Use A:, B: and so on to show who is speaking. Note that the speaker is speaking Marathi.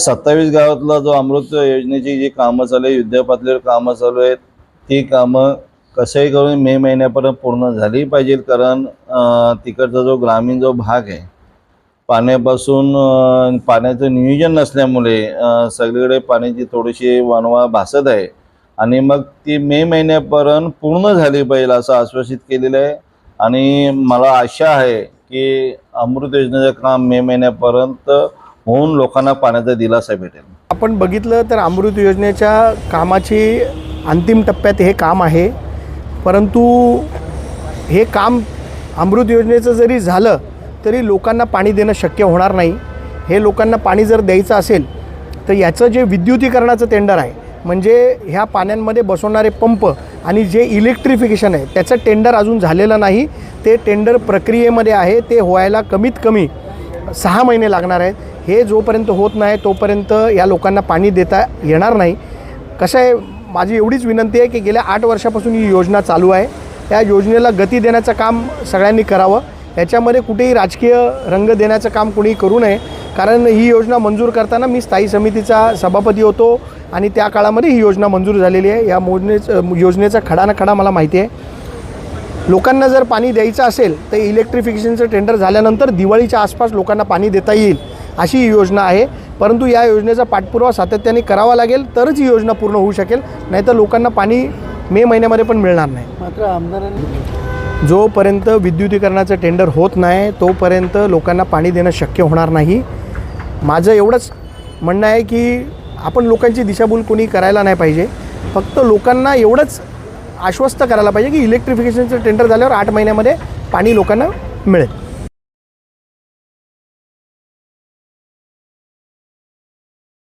A: सत्तावीस गावातला जो अमृत योजनेची जी कामं चालू आहे युद्धपातळीवर कामं चालू आहेत ती कामं कसंही करून मे महिन्यापर्यंत पूर्ण झाली पाहिजे कारण तिकडचा जो ग्रामीण जो भाग आहे पाण्यापासून पाण्याचं नियोजन नसल्यामुळे सगळीकडे पाण्याची थोडीशी वणवा भासत आहे. आणि मग ती मे महिन्यापर्यंत पूर्ण झाली पाहिजे असं आश्वासित केलेलं आहे. आणि मला आशा आहे की अमृत योजनेचं काम मे महिन्यापर्यंत होऊन लोकांना पाण्याचा दिलासा भेटेल.
B: आपण बघितलं तर अमृत योजनेच्या कामाची अंतिम टप्प्यात हे काम आहे. परंतु हे काम अमृत योजनेचं जरी झालं तरी लोकांना पाणी देणं शक्य होणार नाही. हे लोकांना पाणी जर द्यायचं असेल तर याचं जे विद्युतीकरणाचं टेंडर आहे म्हणजे ह्या पाण्यांमध्ये बसवणारे पंप आणि जे इलेक्ट्रिफिकेशन आहे त्याचं टेंडर अजून झालेलं नाही. ते टेंडर प्रक्रियेमध्ये आहे ते व्हायला कमीत कमी सहा महिने लागणार आहेत. हे जोपर्यंत होत नाही तोपर्यंत या लोकांना पाणी देता येणार नाही. कसं आहे माझी एवढीच विनंती आहे की गेल्या आठ वर्षापासून ही योजना चालू आहे. या योजनेला गती देण्याचं काम सगळ्यांनी करावं. याच्यामध्ये कुठेही राजकीय रंग देण्याचं काम कुणी करू नये. कारण ही योजना मंजूर करताना मी स्थायी समितीचा सभापती होतो आणि त्या काळामध्ये ही योजना मंजूर झालेली आहे. या मोजनेचं योजनेचा खडा ना खडा मला माहिती आहे. लोकांना जर पाणी द्यायचं असेल तर इलेक्ट्रिफिकेशनचं टेंडर झाल्यानंतर दिवाळीच्या आसपास लोकांना पाणी देता येईल. अशी ही योजना आहे. परंतु या योजनेचा पाठपुरावा सातत्याने करावा लागेल तरच ही योजना पूर्ण होऊ शकेल. नाहीतर लोकांना पाणी मे महिन्यामध्ये पण मिळणार नाही.
C: मात्र आमदारांनी
B: जोपर्यंत विद्युतीकरणाचं टेंडर होत नाही तोपर्यंत लोकांना पाणी देणं शक्य होणार नाही. माझं एवढंच म्हणणं आहे की आपण लोकांची दिशाभूल कोणी करायला नाही पाहिजे. फक्त लोकांना एवढंच आश्वस्त करायला पाहिजे की इलेक्ट्रिफिकेशनचं टेंडर झाल्यावर आठ महिन्यामध्ये पाणी लोकांना मिळेल.